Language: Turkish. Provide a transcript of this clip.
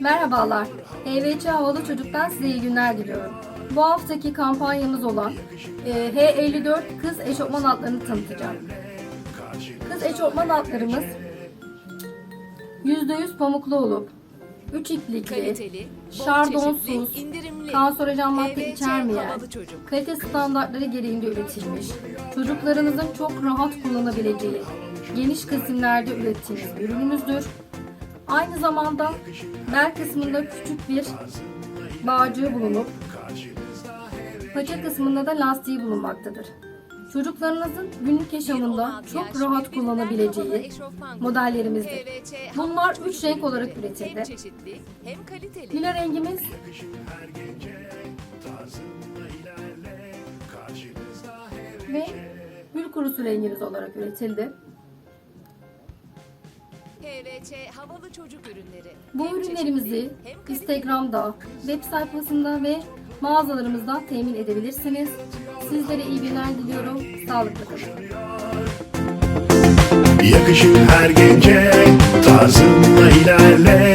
Merhabalar. HVÇ Havalı Çocuk'tan size iyi günler diliyorum. Bu haftaki kampanyamız olan e, H54 kız eşofman altlarını tanıtacağım. Kız eşofman altlarımız %100 pamuklu olup 3 iplikli, Kaliteli, şardonsuz, çeşitli, kanserojen madde HVC içermeyen, kalite standartları gereğince üretilmiş, çocuklarınızın çok rahat kullanabileceği, geniş kesimlerde ürettiğimiz ürünümüzdür. Aynı zamanda bel kısmında küçük bir bağcığı bulunup paça kısmında da lastiği bulunmaktadır. Çocuklarınızın günlük yaşamında 16 çok rahat kullanabileceği modellerimizdir. Bunlar üç renk olarak üretildi. Lila rengimiz ve gül kurusu rengimiz olarak üretildi. HVC havalı çocuk ürünleri. Bu Hem ürünlerimizi. Instagram'da, web sayfasında ve mağazalarımızdan temin edebilirsiniz. Sizlere iyi günler diliyorum. Sağlıklı kalın. Yakışır her gence Tarzınla ilerle